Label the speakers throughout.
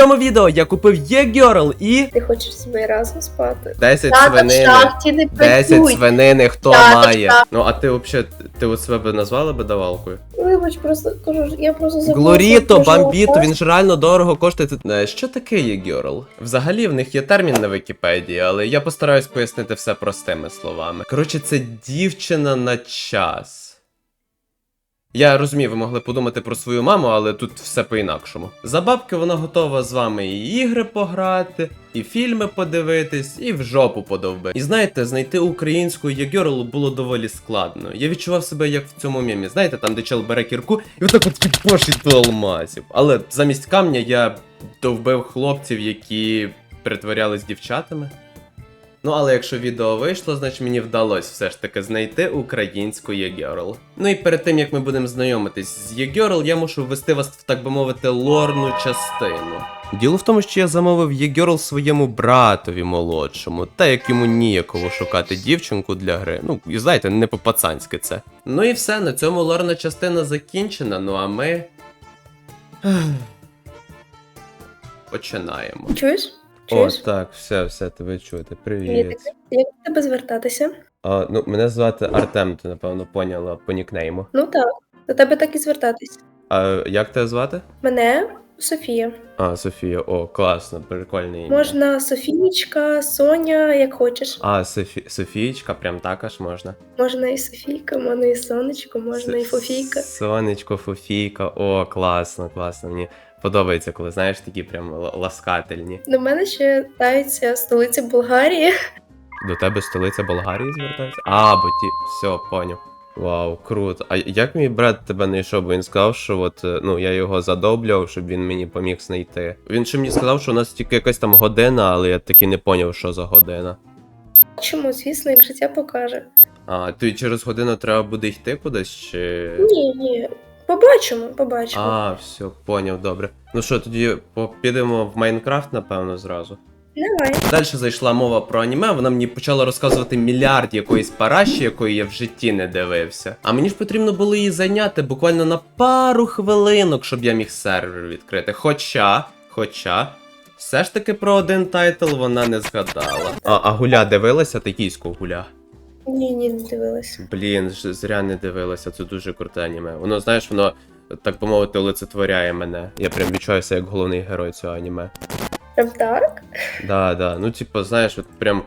Speaker 1: цьому відео я купив Є-Герл і
Speaker 2: Ти хочеш зі мною разом спати?
Speaker 1: 10
Speaker 2: Тата в
Speaker 1: свинини.
Speaker 2: шахті не
Speaker 1: 10
Speaker 2: працюй.
Speaker 1: свинини хто
Speaker 2: Тата в
Speaker 1: має. Ну а ти взагалі, ти от себе назвала би давалкою?
Speaker 2: Вибач, просто кажу, я просто забула.
Speaker 1: Глоріто, бамбіто, він ж реально дорого коштує. Е, Що таке є герл? Взагалі в них є термін на Вікіпедії, але я постараюсь пояснити все простими словами. Коротше, це дівчина на час. Я розумію, ви могли подумати про свою маму, але тут все по-інакшому. За бабки вона готова з вами і ігри пограти, і фільми подивитись, і в жопу подовби. І знаєте, знайти українську Єгерл було доволі складно. Я відчував себе як в цьому мемі. Знаєте, там де чел бере кірку і отак от підпошить до алмазів. Але замість камня я довбив хлопців, які притворялись дівчатами. Ну, але якщо відео вийшло, значить мені вдалося все ж таки знайти українську Єгерл. Ну і перед тим як ми будемо знайомитись з Єгерл, я мушу ввести вас в так би мовити лорну частину. Діло в тому, що я замовив Єгерл своєму братові молодшому, та як йому ніяково шукати дівчинку для гри. Ну, і знаєте, не по-пацанськи це. Ну і все, на цьому лорна частина закінчена, ну а ми. Починаємо.
Speaker 2: Чуєш?
Speaker 1: О,
Speaker 2: Чуєш?
Speaker 1: так, все, все, тебе чути. Привіт.
Speaker 2: Привіт. Як до тебе звертатися?
Speaker 1: А, ну, мене звати Артем, ти напевно поняла по нікнейму.
Speaker 2: Ну так, до тебе так і звертатись.
Speaker 1: А як тебе звати?
Speaker 2: Мене Софія.
Speaker 1: А, Софія, о, класно, прикольне ім'я.
Speaker 2: Можна Софієчка, Соня, як хочеш.
Speaker 1: А, Софі... Софієчка, прям також можна.
Speaker 2: Можна і Софійка, можна і Сонечко, можна і
Speaker 1: С-
Speaker 2: Фофійка.
Speaker 1: Сонечко, Фофійка, о, класно, класно. Мені подобається, коли знаєш такі прям ласкательні.
Speaker 2: До мене ще дається столиця Болгарії.
Speaker 1: До тебе столиця Болгарії звертається? А, бо ті. Все, поняв. Вау, круто. А як мій брат тебе знайшов? Бо він сказав, що от, е, ну, я його задоблював, щоб він мені поміг знайти. Він ще мені сказав, що у нас тільки якась там година, але я таки не поняв, що за година.
Speaker 2: Чому, звісно, як життя покаже.
Speaker 1: А, то через годину треба буде йти кудись чи.
Speaker 2: Ні, ні. Побачимо, побачимо.
Speaker 1: А, все, поняв, добре. Ну що, тоді по- підемо в Майнкрафт, напевно, зразу.
Speaker 2: Давай.
Speaker 1: Далі зайшла мова про аніме, вона мені почала розказувати мільярд якоїсь параші, якої я в житті не дивився. А мені ж потрібно було її зайняти буквально на пару хвилинок, щоб я міг сервер відкрити. Хоча, хоча, все ж таки про один тайтл вона не згадала. А, а гуля дивилася токійського гуля.
Speaker 2: Ні, ні, не дивилась.
Speaker 1: Блін, ж- зря не дивилася, це дуже круте аніме. Воно, знаєш, воно, так би мовити, олицетворяє мене. Я прям відчуваюся як головний герой цього аніме.
Speaker 2: Прям так?
Speaker 1: Да, да. Ну, типу, знаєш, от прям.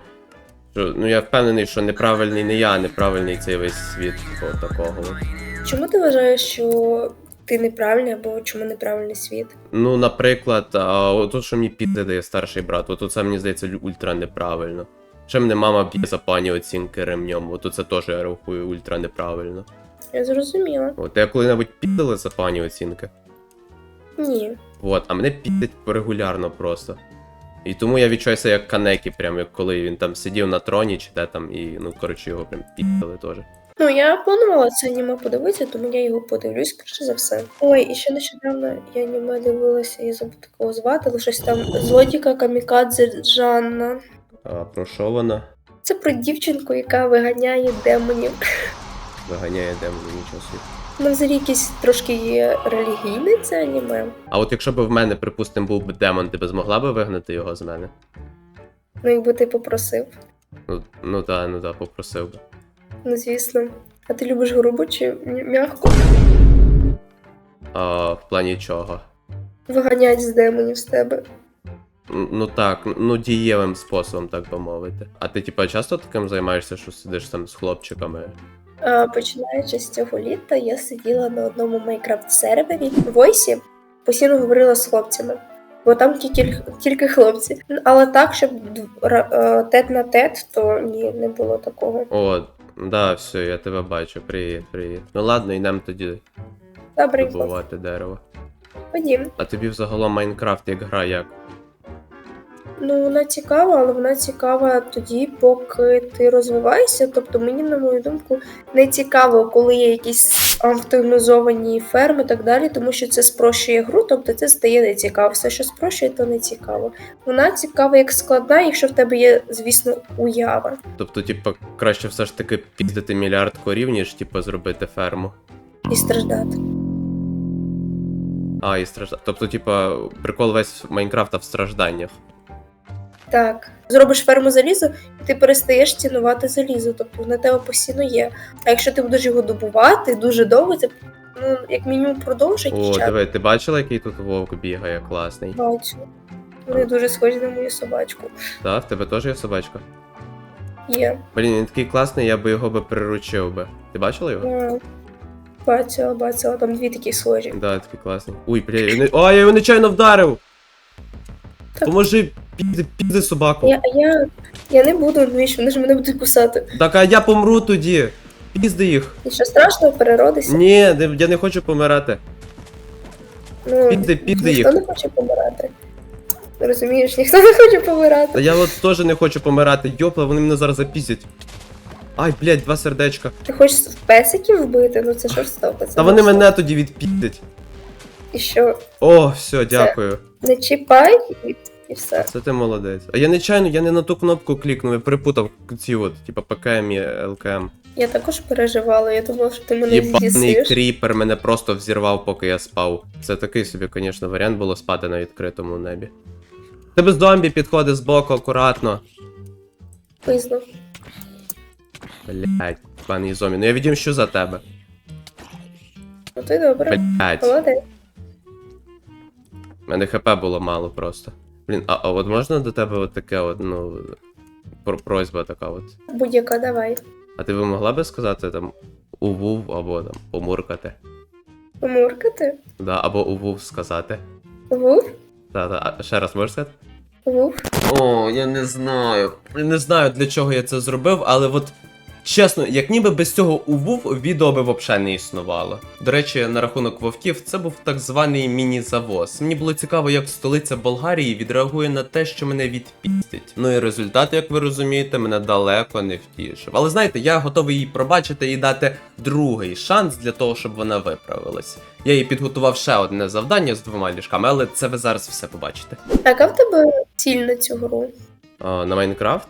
Speaker 1: Що, ну я впевнений, що неправильний не я, а неправильний цей весь світ типу, такого. от.
Speaker 2: Чому ти вважаєш, що ти неправильний або чому неправильний світ?
Speaker 1: Ну, наприклад, а отут, що мені піде дає старший брат, от це мені здається лю- ультра неправильно. Ще мене мама б'є за пані оцінки ремнем, от це теж я рахую ультра неправильно.
Speaker 2: Я зрозуміла.
Speaker 1: От я коли-небудь піддали за пані оцінки.
Speaker 2: Ні.
Speaker 1: От, а мене підуть регулярно просто. І тому я відчуваюся як Канекі, прям як коли він там сидів на троні чи де там, і ну коротше його прям піддали теж.
Speaker 2: Ну, я планувала це аніме подивитися, тому я його подивлюсь, скоріше за все. Ой, і ще нещодавно я аніме дивилася, я забула такого звати, але щось там Злодіка Камікадзе Жанна.
Speaker 1: А про що вона?
Speaker 2: Це про дівчинку, яка виганяє демонів.
Speaker 1: Виганяє демона, нічого собі.
Speaker 2: Ну, взагалі якесь трошки є релігійне це аніме.
Speaker 1: А от якщо б в мене, припустимо, був би демон, ти б змогла би вигнати його з мене?
Speaker 2: Ну, якби ти попросив.
Speaker 1: Ну, ну да, ну да, попросив би.
Speaker 2: Ну, звісно. А ти любиш грубо чи м- м'яко?
Speaker 1: А в плані чого?
Speaker 2: Виганять з демонів з тебе.
Speaker 1: Ну так, ну дієвим способом, так би мовити. А ти, типа, часто таким займаєшся, що сидиш там з хлопчиками?
Speaker 2: А, починаючи з цього літа, я сиділа на одному Майнкрафт сервері в Войсі, постійно говорила з хлопцями. Бо там тільки, тільки хлопці. Але так, щоб е, тет на тет, то ні, не було такого.
Speaker 1: О, да, все, я тебе бачу. Привіт, привіт. Ну ладно, йдемо тоді
Speaker 2: Добренько,
Speaker 1: добувати дерево.
Speaker 2: ходім.
Speaker 1: А тобі взагалом Майнкрафт як гра як?
Speaker 2: Ну, вона цікава, але вона цікава тоді, поки ти розвиваєшся. Тобто, мені, на мою думку, не цікаво, коли є якісь автоматизовані ферми і так далі, тому що це спрощує гру, тобто це стає нецікаво. Все, що спрощує, то не цікаво. Вона цікава як складна, якщо в тебе є, звісно, уява.
Speaker 1: Тобто, типа, краще все ж таки піздити мільярд корів, ніж типа зробити ферму.
Speaker 2: І страждати.
Speaker 1: А, і страждання. Тобто, типа, прикол весь Майнкрафта в стражданнях.
Speaker 2: Так. Зробиш ферму залізу, і ти перестаєш цінувати залізо, тобто на тебе постійно є. А якщо ти будеш його добувати дуже довго, це ну, як мінімум продовжить
Speaker 1: О,
Speaker 2: час.
Speaker 1: диви, ти бачила, який тут вовк бігає, класний.
Speaker 2: Бачу. Вони дуже схожі на мою собачку.
Speaker 1: Так, в тебе теж є собачка?
Speaker 2: Є.
Speaker 1: Блін, він такий класний, я би його би приручив би. Ти бачила його?
Speaker 2: А, Бачила, бачила, там дві такі схожі.
Speaker 1: Да, такий класний. Уй, бля, я не... О, я його нечайно вдарив!
Speaker 2: Так.
Speaker 1: Поможи, піди, піди собаку.
Speaker 2: Я, я, я не буду, навіщо вони ж мене будуть кусати.
Speaker 1: Так, а я помру тоді. Пізди їх.
Speaker 2: І що страшного переродися?
Speaker 1: Ні, не- я не хочу помирати.
Speaker 2: Ну,
Speaker 1: Піди, піди
Speaker 2: ніхто
Speaker 1: їх.
Speaker 2: не хоче помирати. Розумієш, ніхто не хоче помирати.
Speaker 1: Та я от теж не хочу помирати. Йопла, вони мене зараз запіздять. Ай, блядь, два сердечка.
Speaker 2: Ти хочеш песиків вбити? Ну це жорстоко. Це
Speaker 1: Та вони
Speaker 2: жорстоко.
Speaker 1: мене тоді відпіздять.
Speaker 2: І що?
Speaker 1: О, все, дякую.
Speaker 2: Не чіпай і, і все.
Speaker 1: Це ти молодець. А я нечайно, я не на ту кнопку клікнув, я перепутав ці от, типа ПКМ і ЛКМ.
Speaker 2: Я також переживала, я думала, що ти мене
Speaker 1: Єбаний
Speaker 2: з'їсиш.
Speaker 1: кріпер мене просто взірвав, поки я спав. Це такий собі, звісно, варіант було спати на відкритому небі. Тебе зомбі підходить збоку, акуратно.
Speaker 2: Пизно.
Speaker 1: Блять, пані зомбі. Ну я відімщу за тебе.
Speaker 2: Ну ти добре.
Speaker 1: Блять.
Speaker 2: Молодець.
Speaker 1: У мене хп було мало просто. Блін, а, а от можна до тебе от таке от, ну. про- Просьба така от.
Speaker 2: Будь-яка, давай.
Speaker 1: А ти би могла би сказати там увув або там помуркати?
Speaker 2: Помуркати?
Speaker 1: Да, або увув сказати.
Speaker 2: Вуф?
Speaker 1: Та, та, а ще раз можеш сказати?
Speaker 2: Вуф?
Speaker 1: О, я не знаю. Я не знаю, для чого я це зробив, але от. Чесно, як ніби без цього увув відео би взагалі не існувало. До речі, на рахунок вовків, це був так званий міні-завоз. Мені було цікаво, як столиця Болгарії відреагує на те, що мене відпістять. Ну і результат, як ви розумієте, мене далеко не втішив. Але знаєте, я готовий їй пробачити і дати другий шанс для того, щоб вона виправилась. Я їй підготував ще одне завдання з двома ліжками, але це ви зараз все побачите.
Speaker 2: А в тебе ціль на цю гру?
Speaker 1: А, на Майнкрафт?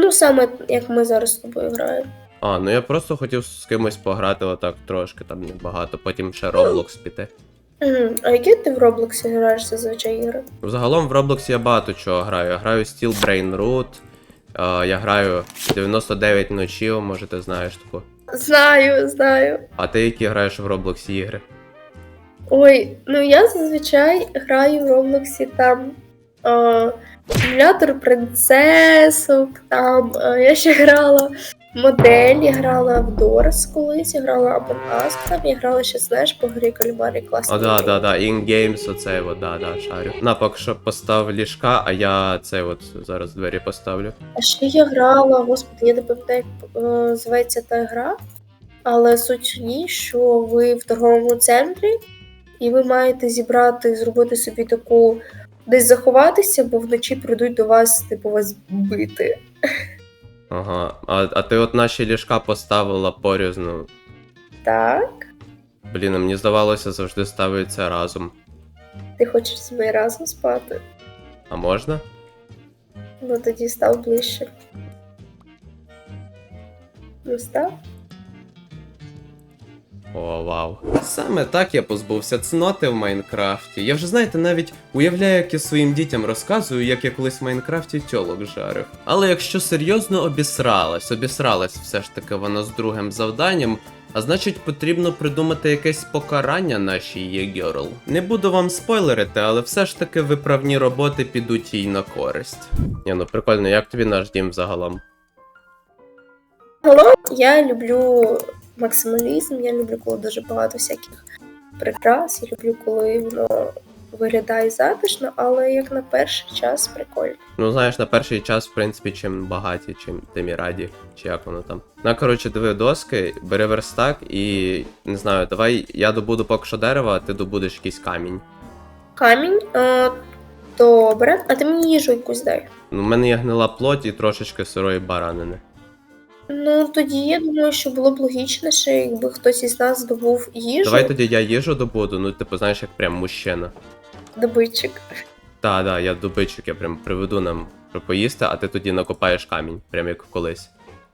Speaker 2: Ну, саме як ми зараз з тобою граємо.
Speaker 1: А, ну я просто хотів з кимось пограти отак трошки, там небагато, потім ще Roblox піти.
Speaker 2: Угу. А які ти в Роблоксі граєш зазвичай ігри?
Speaker 1: Загалом в Roblox я багато чого граю. Я граю Steel Brain Root, я граю 99 ночів, може ти знаєш таку.
Speaker 2: Знаю, знаю.
Speaker 1: А ти які граєш в Roblox ігри?
Speaker 2: Ой, ну я зазвичай граю в Роблоксі там е, емулятор принцесок, там е, я ще грала моделі, грала в Дорс колись, я грала Us, там я грала ще знаєш по грі Кальмарі класно.
Speaker 1: О, да, да, да, In-Games, оцей от, да, да, шарю. На, поки що постав ліжка, а я цей от зараз двері поставлю.
Speaker 2: А ще я грала, господи, я не пам'ятаю, як е, зветься та гра, але суть в ній, що ви в торговому центрі, і ви маєте зібрати, зробити собі таку десь заховатися, бо вночі прийдуть до вас, типу, вас бити.
Speaker 1: Ага. А, а ти от наші ліжка поставила порізно.
Speaker 2: Так?
Speaker 1: Блін, а мені здавалося, завжди ставиться разом.
Speaker 2: Ти хочеш з мною разом спати?
Speaker 1: А можна?
Speaker 2: Ну тоді став ближче. Ну став?
Speaker 1: О, вау. Саме так я позбувся цноти в Майнкрафті. Я вже знаєте, навіть уявляю, як я своїм дітям розказую, як я колись в Майнкрафті тьолок жарив. Але якщо серйозно обісралась, обісралась все ж таки вона з другим завданням. А значить, потрібно придумати якесь покарання нашій Єгерл. Не буду вам спойлерити, але все ж таки виправні роботи підуть їй на користь. Ні, ну прикольно, як тобі наш дім загалом?
Speaker 2: Загалом я люблю максималізм, я люблю, коли дуже багато всяких прикрас, я люблю, коли воно виглядає затишно, але як на перший час прикольно.
Speaker 1: Ну, знаєш, на перший час, в принципі, чим багаті, чим тим і раді, чи як воно там. Ну, коротше, диви доски, бери верстак і не знаю, давай я добуду поки що дерева, а ти добудеш якийсь камінь.
Speaker 2: Камінь. Е, добре, а ти мені їжу якусь дай.
Speaker 1: Ну, мене є гнила плоть і трошечки сирої баранини.
Speaker 2: Ну тоді я думаю, що було б логічніше, якби хтось із нас здобув їжу,
Speaker 1: Давай тоді я їжу добуду, ну, типу, знаєш, як прям мужчина.
Speaker 2: добитчик.
Speaker 1: Та, да, я добичик, я прям приведу нам поїсти, а ти тоді накопаєш камінь, прям як колись.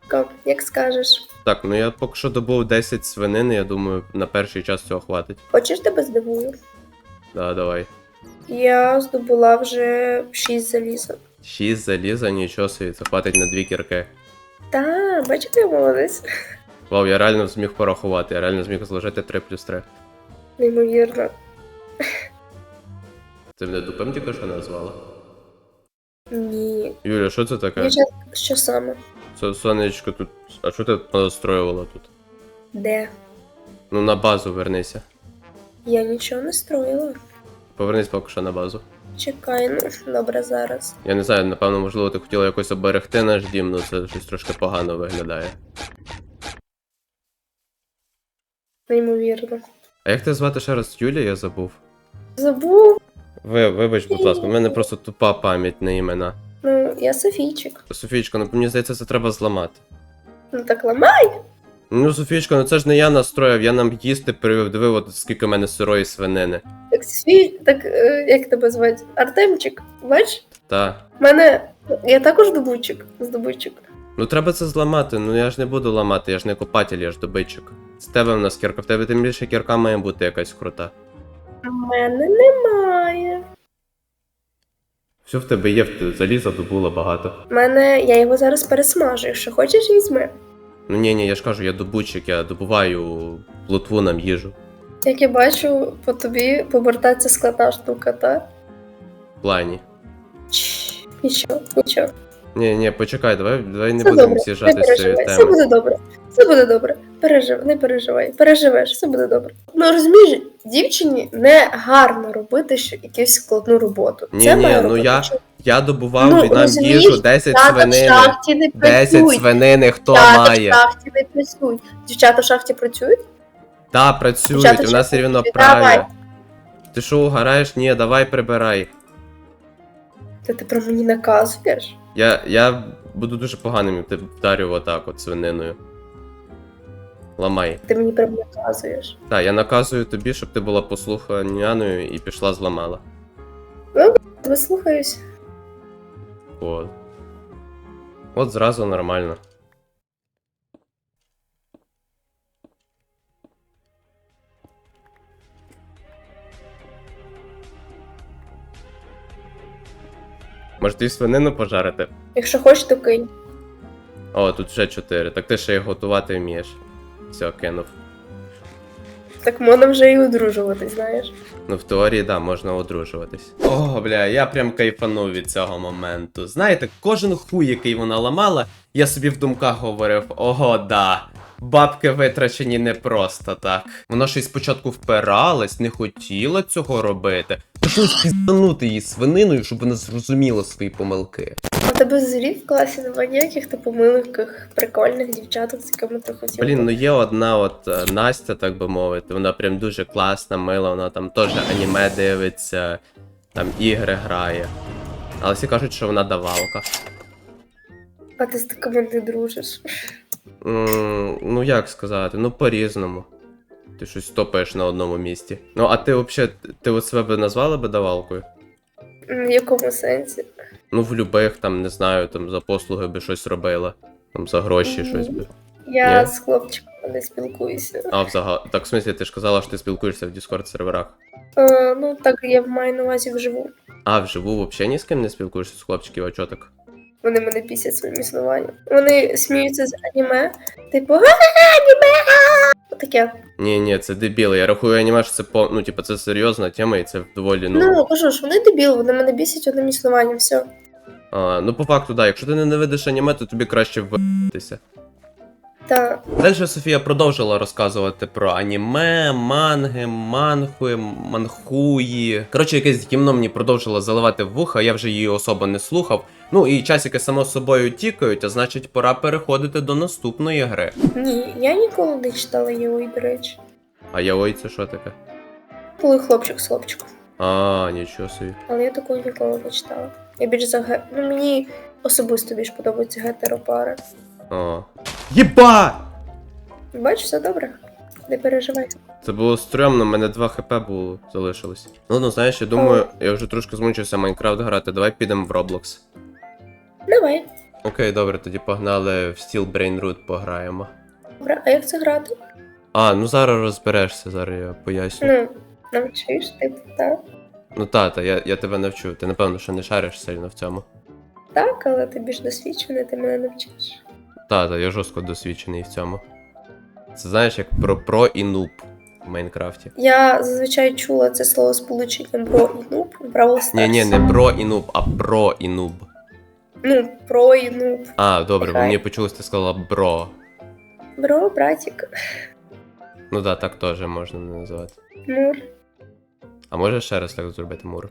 Speaker 2: Ка- Як скажеш.
Speaker 1: Так, ну я поки що добув 10 свинини, я думаю, на перший час цього хватить.
Speaker 2: Хочеш тебе здивую?
Speaker 1: Да, давай.
Speaker 2: Я здобула вже 6 заліза.
Speaker 1: Шість заліза, нічого собі, це хватить на дві кірки.
Speaker 2: Та, бачите, я молодець.
Speaker 1: Вау, я реально зміг порахувати, я реально зміг зложити 3 плюс 3.
Speaker 2: Неймовірно.
Speaker 1: Ти мене дупем тільки що назвала?
Speaker 2: Ні.
Speaker 1: Юля, що це таке?
Speaker 2: Дівчат, що саме?
Speaker 1: Со- Сонечко тут. А що ти настроювала тут?
Speaker 2: Де?
Speaker 1: Ну на базу вернися.
Speaker 2: Я нічого не строїла.
Speaker 1: Повернись поки що на базу.
Speaker 2: Чекай, ну, добре зараз.
Speaker 1: Я не знаю, напевно, можливо, ти хотіла якось оберегти наш дім, ну це щось трошки погано виглядає.
Speaker 2: Неймовірно.
Speaker 1: А як тебе звати ще раз Юлія, я забув.
Speaker 2: Забув.
Speaker 1: Ви, вибач, будь ласка, в мене просто тупа пам'ять на імена.
Speaker 2: Ну, я Софійчик.
Speaker 1: Софійчка, ну мені здається, це треба зламати.
Speaker 2: Ну так ламай.
Speaker 1: Ну, Софійчка, ну це ж не я настроїв, я нам їсти привів, диви, от скільки в мене сирої свинини.
Speaker 2: Так Софій, так е, як тебе звати? Артемчик, бач?
Speaker 1: Та.
Speaker 2: У мене. Я також добутчик. Здобутчик.
Speaker 1: Ну треба це зламати, ну я ж не буду ламати, я ж не копатель, я ж добитчик. З тебе в нас кірка, в тебе тим більше кірка має бути якась крута.
Speaker 2: У мене немає.
Speaker 1: Все в тебе є, в тебе заліза добула багато.
Speaker 2: У мене я його зараз пересмажу. Якщо хочеш, візьми.
Speaker 1: Ну ні, ні, я ж кажу, я добутчик, я добуваю плотву нам їжу.
Speaker 2: Як я бачу, по тобі повертається складна штука, так?
Speaker 1: В плані.
Speaker 2: Чш, Нічого, нічого.
Speaker 1: Ні, ні, почекай, давай, давай не
Speaker 2: Все
Speaker 1: будемо
Speaker 2: добре,
Speaker 1: з'їжджати
Speaker 2: не
Speaker 1: з цієї
Speaker 2: переживай, все
Speaker 1: теми.
Speaker 2: буде добре. Все буде добре. Пережив, не переживай. Переживеш, все буде добре. Ну розумієш, дівчині не гарно робити ще якусь складну роботу.
Speaker 1: Ні,
Speaker 2: Це
Speaker 1: ні,
Speaker 2: має
Speaker 1: ну
Speaker 2: робити
Speaker 1: я- Я добував
Speaker 2: Ну,
Speaker 1: нам їжу 10
Speaker 2: Дівчата в
Speaker 1: свинини.
Speaker 2: не
Speaker 1: 10 свинини хто
Speaker 2: Дівчата
Speaker 1: має?
Speaker 2: в шахті не працюють. Дівчата в шахті працюють?
Speaker 1: Та, працюють,
Speaker 2: Дівчата
Speaker 1: у нас
Speaker 2: ще
Speaker 1: рівно. Праві. Ти що, угораєш? Ні, давай прибирай.
Speaker 2: Та ти про мені наказуєш?
Speaker 1: Я, я буду дуже поганим, ти вдарю отак от свининою. Ламай.
Speaker 2: Ти мені прям наказуєш.
Speaker 1: Так, я наказую тобі, щоб ти була послуханяною і пішла зламала.
Speaker 2: Вислухаюсь.
Speaker 1: От. От зразу нормально. Може ти свинину пожарити?
Speaker 2: Якщо хочеш, то кинь.
Speaker 1: О, тут вже чотири. Так ти ще й готувати вмієш. Все, кинув.
Speaker 2: Так можна вже і одружуватись, знаєш.
Speaker 1: Ну, в теорії, да, можна одружуватись. О, бля, я прям кайфанув від цього моменту. Знаєте, кожен хуй, який вона ламала, я собі в думках говорив: ого, да. Бабки витрачені не просто так. Вона щось спочатку впиралась, не хотіла цього робити. Та щось пізданути її свининою, щоб вона зрозуміла свої помилки.
Speaker 2: Тебе взагалі в класі немає ніяких типу миленьких, прикольних дівчаток, з якими ти хотів.
Speaker 1: Блін, ну є одна от е, Настя, так би мовити, вона прям дуже класна, мила, вона там теж аніме дивиться, там ігри грає. Але всі кажуть, що вона давалка.
Speaker 2: А ти з такими не дружиш.
Speaker 1: М, ну як сказати, ну по-різному. Ти щось топаєш на одному місці. Ну, а ти взагалі, ти от себе назвала би давалкою?
Speaker 2: В якому сенсі?
Speaker 1: Ну, в любих, там, не знаю, там за послуги би щось робила. Там за гроші щось би.
Speaker 2: Я
Speaker 1: Ні.
Speaker 2: з хлопчиками не спілкуюся.
Speaker 1: А, взагалі, так в смислі, ти ж казала, що ти спілкуєшся в Discord серверах.
Speaker 2: Е, ну так я маю на увазі вживу.
Speaker 1: А, вживу взагалі ні з ким не спілкуєшся з хлопчиків, а чо так?
Speaker 2: Вони мене пісять своїм існуванням. Вони сміються з аніме, типу, га-га-га, аніме! а!» Таке.
Speaker 1: Ні, ні, це дебіли. Я рахую аніме, що це по. Ну, типу, це серйозна тема, і це доволі, ну.
Speaker 2: Ну, кажу ж, вони дебіли, вони мене бісять одним існуванням, все.
Speaker 1: А, ну, по факту, да, якщо ти не ненавидиш аніме, то тобі краще вбитися.
Speaker 2: Та
Speaker 1: Далі Софія продовжила розказувати про аніме, манги, манхуї, манхуї. Коротше, якесь гімно мені продовжила заливати в вуха, я вже її особо не слухав. Ну і часики само собою тікають, а значить, пора переходити до наступної гри.
Speaker 2: ні, я ніколи не читала Єой, до речі.
Speaker 1: А яой це що таке?
Speaker 2: Коли хлопчик з хлопчиком.
Speaker 1: А, нічого собі.
Speaker 2: Але я такого ніколи не читала. Я більш за. Ну мені особисто більш подобаються гетеропари.
Speaker 1: О. Єба!
Speaker 2: Бачиш, все добре. Не переживай.
Speaker 1: Це було стрьомно, в мене 2 хп було залишилось. Ну, ну знаєш, я думаю, я вже трошки змучився Майнкрафт грати. Давай підемо в Roblox.
Speaker 2: Давай.
Speaker 1: Окей, добре, тоді погнали в Steel Brain Root пограємо.
Speaker 2: Добре, а як це грати?
Speaker 1: А, ну зараз розберешся, зараз я поясню.
Speaker 2: Ну, Навчиш, типу, так.
Speaker 1: Ну тата, я, я тебе навчу. Ти напевно, що не шариш сильно в цьому.
Speaker 2: Так, але ти більш досвідчений, ти мене навчиш.
Speaker 1: Тата, я жорстко досвідчений в цьому. Це знаєш, як про про і нуб в Майнкрафті.
Speaker 2: Я зазвичай чула це слово сполученням бро і нуб в Brawl Stars.
Speaker 1: Ні, ні, не бро і нуб, а про і нуб.
Speaker 2: Ну, про і нуб.
Speaker 1: А, добре, бо
Speaker 2: Нехай.
Speaker 1: мені почулось, ти сказала бро.
Speaker 2: Бро, братик.
Speaker 1: Ну да, так теж можна називати.
Speaker 2: Мур.
Speaker 1: А можеш ще раз так зробити мур?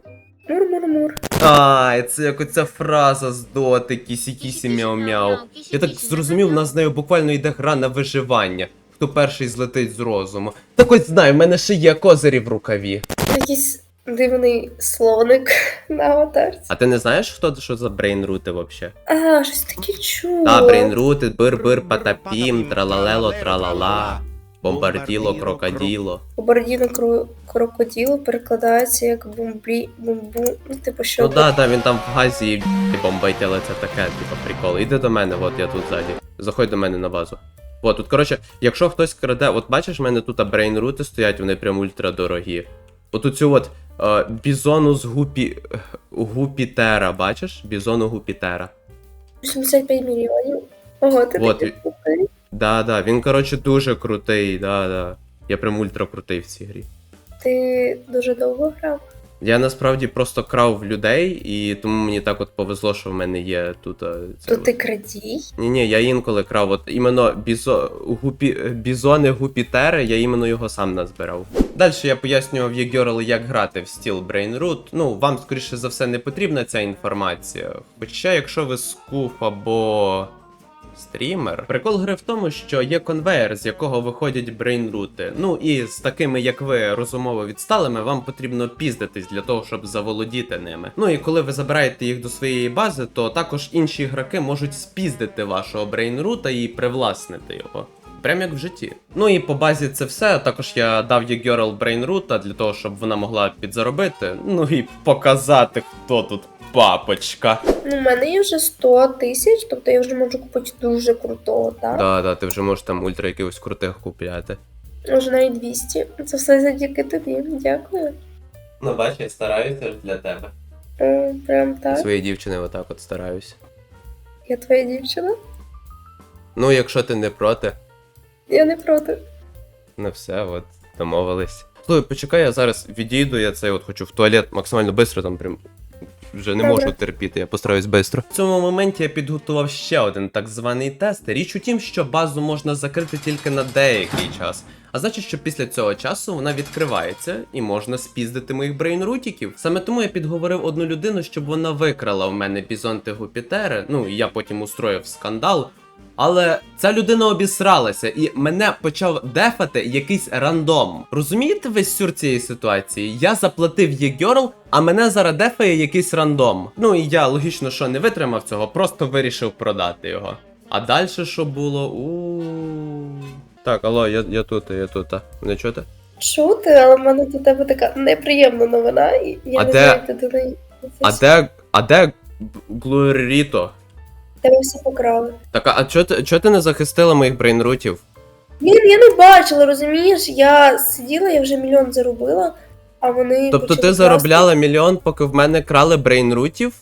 Speaker 2: Мур, мур, мур.
Speaker 1: Ай, це як оця фраза з доти, кісі кісі мяу мяу. Я так зрозумів, у нас з нею буквально йде гра на виживання. Хто перший злетить з розуму. Так ось знаю, в мене ще є козирі в рукаві.
Speaker 2: Якийсь дивний слоник на аватарці.
Speaker 1: А ти не знаєш, хто що за брейнрути вообще?
Speaker 2: А, щось таке чула.
Speaker 1: Та, брейнрути, бир-бир, патапім, тралалело, тралала, бомбарділо, крокоділо.
Speaker 2: Бомбардіно кро- крокоділо перекладається як бомбрі, бомбу, ну типу що.
Speaker 1: Ну да, да, він там в газі і бомбить, але це таке, типу, прикол. Іди до мене, от я тут ззаді. Заходь до мене на базу. От, тут, коротше, якщо хтось краде, от бачиш, в мене тут брейнрути стоять, вони прям ультра дорогі. От цю от е, бізону з гупі. Гупітера, бачиш? Бізону Гупітера.
Speaker 2: 85 мільйонів. Ого, ти
Speaker 1: Вот,
Speaker 2: такий
Speaker 1: і-
Speaker 2: крутий.
Speaker 1: Да, да, він, коротше, дуже крутий, да, да. Я прям ультра крутий в цій грі.
Speaker 2: Ти дуже довго грав.
Speaker 1: Я насправді просто крав в людей, і тому мені так от повезло, що в мене є тут. е, Це...
Speaker 2: То ти крадій?
Speaker 1: Ні, ні, я інколи крав. От іменно бізо... гупі... бізони Гупітери, я іменно його сам назбирав. Далі я пояснював Єгерл, як грати в стіл Brain Root. Ну, вам, скоріше за все, не потрібна ця інформація. Хоча, якщо ви скуф або. Стрімер. Прикол гри в тому, що є конвейер, з якого виходять брейнрути. Ну і з такими, як ви, розумово відсталими, вам потрібно піздитись для того, щоб заволодіти ними. Ну і коли ви забираєте їх до своєї бази, то також інші ігроки можуть спіздити вашого брейнрута і привласнити його. Прям як в житті. Ну і по базі це все. Також я дав їй Girl Brainroot для того, щоб вона могла підзаробити. Ну і показати, хто тут папочка.
Speaker 2: Ну, в мене є вже 100 тисяч, тобто я вже можу купити дуже крутого, так?
Speaker 1: Да, да, ти вже можеш там ультра якихось крутих купляти.
Speaker 2: Може навіть 200. Це все завдяки тобі. Дякую.
Speaker 1: Ну, бач, я стараюся ж для тебе.
Speaker 2: О, прям так.
Speaker 1: Своєї дівчини отак от стараюся.
Speaker 2: Я твоя дівчина?
Speaker 1: Ну, якщо ти не проти,
Speaker 2: Я не проти.
Speaker 1: ну все, от, домовились. Слухай, почекай, я зараз відійду, я цей от хочу в туалет максимально швидко там прям. Вже не можу терпіти, я постараюсь швидко. В цьому моменті я підготував ще один так званий тест. Річ у тім, що базу можна закрити тільки на деякий час. А значить, що після цього часу вона відкривається і можна спіздити моїх брейнрутіків. Саме тому я підговорив одну людину, щоб вона викрала в мене бізонти Гупітери. Ну і я потім устроїв скандал. Але ця людина обісралася і мене почав дефати якийсь рандом. Розумієте весь сюр цієї ситуації? Я заплатив Єгерл, а мене зараз дефає якийсь рандом. Ну і я логічно, що не витримав цього, просто вирішив продати його. А далі що було? у Так, алло, я, я тут, я тут. Не чути?
Speaker 2: Чути, але в мене до тебе така неприємна новина, і я
Speaker 1: А
Speaker 2: не
Speaker 1: де-
Speaker 2: знаю, ти до неї.
Speaker 1: А де. А де Глоріто?
Speaker 2: Тебе все покрали.
Speaker 1: Так, а, а чого ти, чого ти не захистила моїх брейнрутів?
Speaker 2: Блін, я не бачила, розумієш? Я сиділа, я вже мільйон заробила, а вони.
Speaker 1: Тобто
Speaker 2: почали
Speaker 1: ти
Speaker 2: красти.
Speaker 1: заробляла мільйон, поки в мене крали брейнрутів?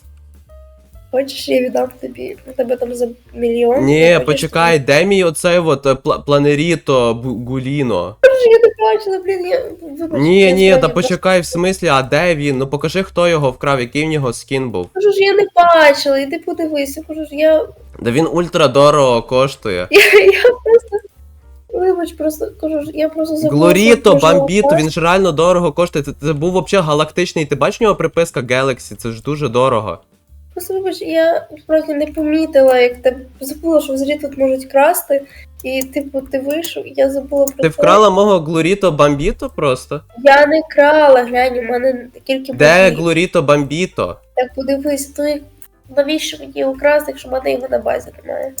Speaker 2: Хочеш, я віддам тобі. У тебе там за мільйон.
Speaker 1: Ні, почекай, де мій оцей от е, пла- планеріто Бу- Гуліно?
Speaker 2: Я не бачила, блін, я. Вибач,
Speaker 1: Ні,
Speaker 2: я
Speaker 1: ні, та почекай, в смислі, а де він? Ну покажи, хто його вкрав, який в нього скін був.
Speaker 2: Кажу ж, я не бачила, іди подивися. Кажу ж, я.
Speaker 1: Да він ультра дорого коштує.
Speaker 2: Я, я просто. Вибач, просто кажу ж, я просто забула.
Speaker 1: Глоріто,
Speaker 2: що я
Speaker 1: бамбіто, він ж реально дорого коштує. Це, це був взагалі галактичний. Ти бачиш нього приписка Galaxy, це ж дуже дорого.
Speaker 2: Просто вибач, я справді не помітила, як тебе забула, що взагалі тут можуть красти. І типу ти вийшов, і я забула про
Speaker 1: Ти
Speaker 2: це.
Speaker 1: вкрала мого Глоріто Бамбіто просто?
Speaker 2: Я не крала, глянь, у мене тільки
Speaker 1: Де. Глоріто Бамбіто?
Speaker 2: Так подивись, ну і навіщо мені його красти, якщо в мене його на базі немає?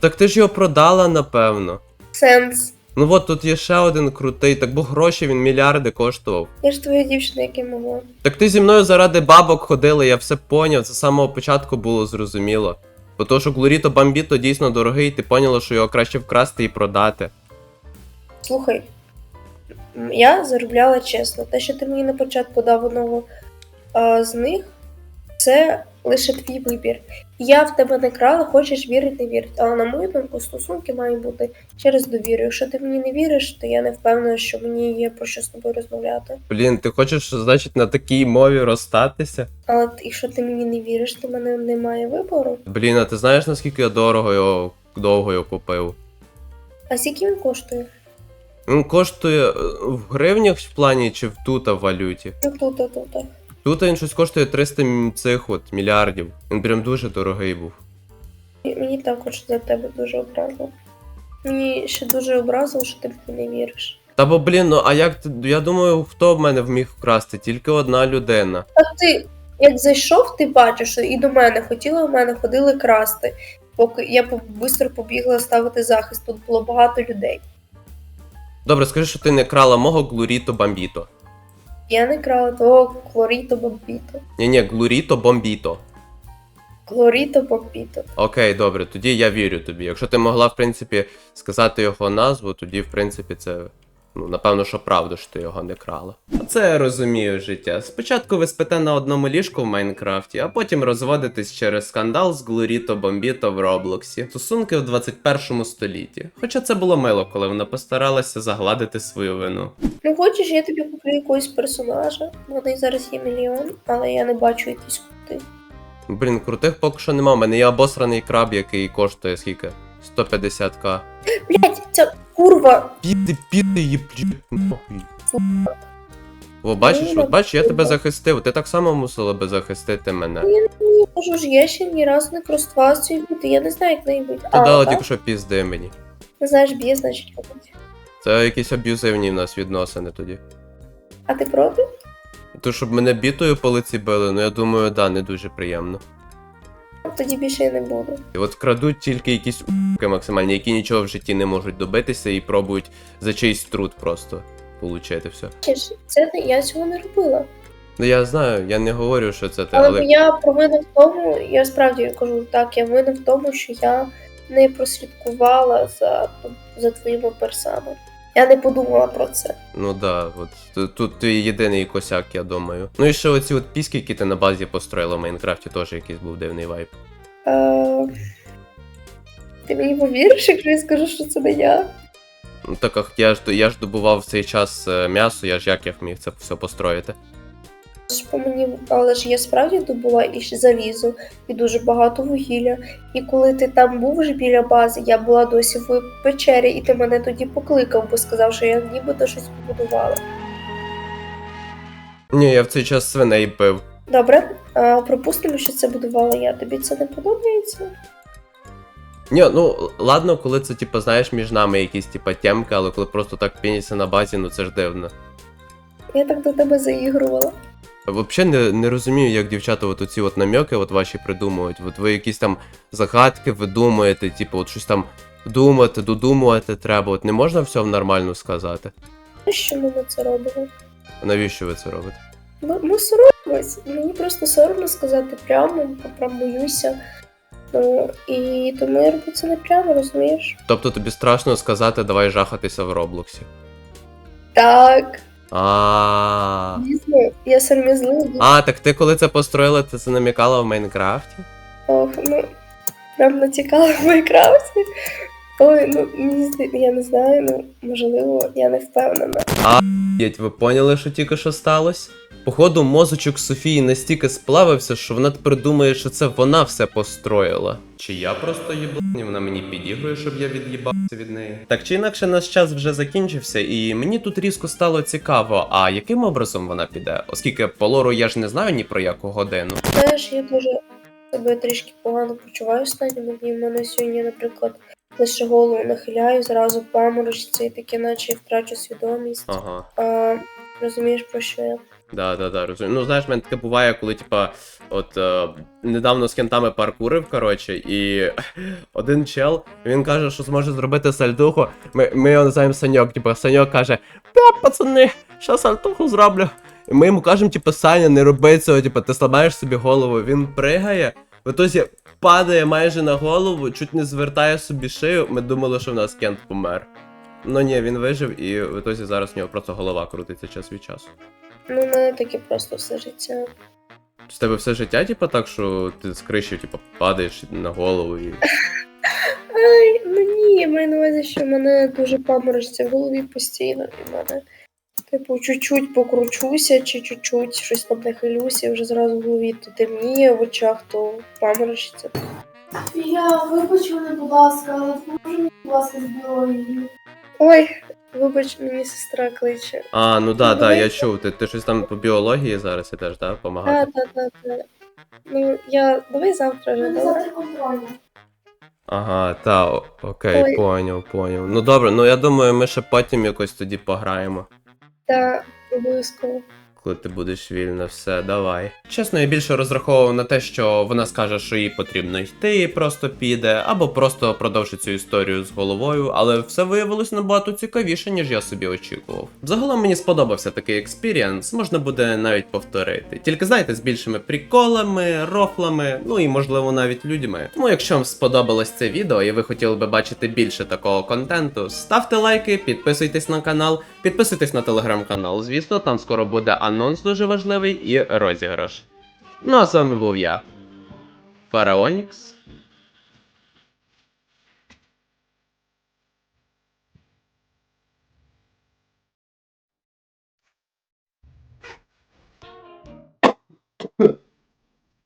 Speaker 1: Так ти ж його продала, напевно.
Speaker 2: Сенс.
Speaker 1: Ну от тут є ще один крутий, так бо гроші він мільярди коштував.
Speaker 2: Я ж твоя дівчина, як я могла.
Speaker 1: Так ти зі мною заради бабок ходила, я все поняв, це з самого початку було зрозуміло. Бо то, що Глоріто Бамбіто дійсно дорогий, ти поняла, що його краще вкрасти і продати.
Speaker 2: Слухай, я заробляла чесно. Те, що ти мені на початку дав одного а, з них, це лише твій вибір. Я в тебе не крала, хочеш вірити, не вірити. Але на мою думку, стосунки мають бути через довіру. Якщо ти мені не віриш, то я не впевнена, що мені є про що з тобою розмовляти.
Speaker 1: Блін, ти хочеш, значить, на такій мові розстатися?
Speaker 2: Але якщо ти мені не віриш, то в мене немає вибору.
Speaker 1: Блін, а ти знаєш, наскільки я дорого його довго його купив?
Speaker 2: А скільки він коштує?
Speaker 1: Він коштує е, в гривнях в плані чи в тута в валюті.
Speaker 2: Ну тут, тут, тут.
Speaker 1: Він щось коштує 300 цих от мільярдів. Він прям дуже дорогий був.
Speaker 2: Мені також за тебе дуже образило. Мені ще дуже образило, що ти мені не віриш.
Speaker 1: Та бо блін, ну а як ти. Я думаю, хто в мене вміг вкрасти? Тільки одна людина.
Speaker 2: А ти, як зайшов, ти бачиш, що і до мене хотіли, в мене ходили красти. Поки я швидко побігла ставити захист, тут було багато людей.
Speaker 1: Добре, скажи, що ти не крала мого глуріто бомбіто.
Speaker 2: Я не крала того клоріто бомбіто.
Speaker 1: Ні, ні, глуріто бомбіто.
Speaker 2: Клоріто бомбіто.
Speaker 1: Окей, добре, тоді я вірю тобі. Якщо ти могла, в принципі, сказати його назву, тоді, в принципі, це. Ну, напевно, що правда, що ти його не крала. Це я розумію життя. Спочатку ви спите на одному ліжку в Майнкрафті, а потім розводитесь через скандал з Глуріто Бомбіто в Роблоксі. Стосунки в 21 столітті. Хоча це було мило, коли вона постаралася загладити свою вину.
Speaker 2: Ну хочеш, я тобі куплю якогось персонажа. Вони зараз є мільйон, але я не бачу якісь кути.
Speaker 1: Блін, крутих поки що нема. У мене є обосраний краб, який коштує скільки? 150к.
Speaker 2: Блять, ця курва!
Speaker 1: Піди, піди, їблі, нахуй. О, бачиш, от бачиш, я тебе захистив. Ти так само мусила би захистити мене.
Speaker 2: Ні, кажу ж, я ще ні разу не користувалася цією бути. Я не знаю, як неї бути.
Speaker 1: Ти дала тільки що пізди мені.
Speaker 2: Не знаєш, б'є, значить робить.
Speaker 1: Це якісь аб'юзивні в нас відносини тоді. А
Speaker 2: А ти проти?
Speaker 1: То щоб мене бітою по лиці били, ну я думаю, да, не дуже приємно.
Speaker 2: Тоді більше я не буду.
Speaker 1: І от крадуть тільки якісь у**ки максимальні, які нічого в житті не можуть добитися і пробують за чийсь труд просто получити все.
Speaker 2: Бачиш, Це не- я цього не робила.
Speaker 1: Ну я знаю, я не говорю, що це те,
Speaker 2: Але,
Speaker 1: але.
Speaker 2: я провина в тому, я справді кажу так, я винна в тому, що я не прослідкувала за, за твоїми персами. Я не подумала про це.
Speaker 1: Ну да, от тут, тут твій єдиний косяк, я думаю. Ну і ще оці от піски, які ти на базі построїла в Майнкрафті, теж якийсь був дивний вайб.
Speaker 2: Е... Ти мені повіриш, якщо я скажу, що це не я?
Speaker 1: Ну так як я ж я ж добував в цей час е, м'ясо, я ж як я міг це все построїти.
Speaker 2: Ж по мені, але ж я справді добула і ще залізо, і дуже багато вугілля. І коли ти там був вже біля бази, я була досі в печері, і ти мене тоді покликав, бо сказав, що я нібито щось побудувала.
Speaker 1: Ні, я в цей час свиней бив.
Speaker 2: Добре, а, пропустимо, що це будувала я. Тобі це не подобається?
Speaker 1: Ні, ну ладно, коли це, типу, знаєш, між нами якісь типа темки, але коли просто так піняться на базі, ну це ж дивно.
Speaker 2: Я так до тебе заігрувала.
Speaker 1: Взагалі не, не розумію, як дівчата от оці от намеки от ваші придумують. От ви якісь там загадки видумуєте, типу, от щось там думати, додумувати треба. От не можна все нормально сказати.
Speaker 2: Ну, що ми це робимо?
Speaker 1: Навіщо ви це робите?
Speaker 2: Ми, ми соромимось. Мені просто соромно сказати прямо, прям боюся. Ну, і тому я роблю це не прямо, розумієш?
Speaker 1: Тобто тобі страшно сказати, давай жахатися в Роблоксі.
Speaker 2: Так,
Speaker 1: А.
Speaker 2: я сором'язлива.
Speaker 1: А, так ти коли це построїла, ти це намікала в Майнкрафті?
Speaker 2: Ох, ну, прям натікала в Майнкрафті. Ой, ну мені я не знаю, ну можливо, я не впевнена.
Speaker 1: А, ви поняли, що тільки що сталося? Походу, мозочок Софії настільки сплавився, що вона тепер думає, що це вона все построїла. Чи я просто їбланий, вона мені підігрує, щоб я від'їбався від неї. Так чи інакше наш час вже закінчився, і мені тут різко стало цікаво, а яким образом вона піде? Оскільки по лору я ж не знаю ні про яку годину.
Speaker 2: Знаєш, я дуже себе трішки погано почуваю останніми днями. мене сьогодні, наприклад, лише голову нахиляю, зразу паморочиться і таке, наче втрачу свідомість.
Speaker 1: Ага.
Speaker 2: А, розумієш, про що я?
Speaker 1: Да, да, да, розумію. Ну, знаєш, в мене таке буває, коли, типа, от е, недавно з кентами паркурив, коротше, і один чел, він каже, що зможе зробити сальдуху. Ми, ми його називаємо Саньок, типа, Саньок каже, да, пацани, щас сальдуху зроблю. І ми йому кажемо, типу, Саня, не роби цього, типу, ти слабаєш собі голову. Він пригає, в ітозі падає майже на голову, чуть не звертає собі шию. Ми думали, що в нас Кент помер. Ну ні, він вижив, і в ітозі зараз в нього просто голова крутиться час від часу.
Speaker 2: Ну, у мене таке просто все життя.
Speaker 1: З тебе все життя, типу, так, що ти з криші, типу, падаєш на голову і.
Speaker 2: Ай, ну ні, я маю на увазі, що в мене дуже паморочиться в голові постійно, і в мене, типу, чуть-чуть покручуся, чи чуть-чуть щось там нахилюся, і вже зразу в голові то темніє в очах, то паморочиться.
Speaker 3: Я вибач мене, будь ласка, але допоможи мені, будь ласка, з біологією.
Speaker 2: Ой, вибач, мені сестра кличе.
Speaker 1: А, ну да, да, я чув. Ти, ти щось там по біології зараз ідеш, да?
Speaker 2: Так,
Speaker 1: Помагати.
Speaker 2: так, так, так. Ну, я давай завтра вже,
Speaker 3: завтра контрольна.
Speaker 1: Ага, та, о- окей,
Speaker 2: Ой.
Speaker 1: поняв, поняв. Ну добре, ну я думаю, ми ще потім якось тоді пограємо.
Speaker 2: Так, обов'язково.
Speaker 1: Коли ти будеш вільна, все, давай. Чесно, я більше розраховував на те, що вона скаже, що їй потрібно йти, і просто піде, або просто продовжить цю історію з головою, але все виявилось набагато цікавіше, ніж я собі очікував. Загалом мені сподобався такий експірієнс, можна буде навіть повторити. Тільки знаєте, з більшими приколами, рофлами, ну і можливо навіть людьми. Тому якщо вам сподобалось це відео і ви хотіли би бачити більше такого контенту, ставте лайки, підписуйтесь на канал, підписуйтесь на телеграм-канал. Звісно, там скоро буде анонс дуже важливий і розіграш. Ну а з вами був я. Фараонікс.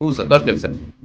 Speaker 1: У.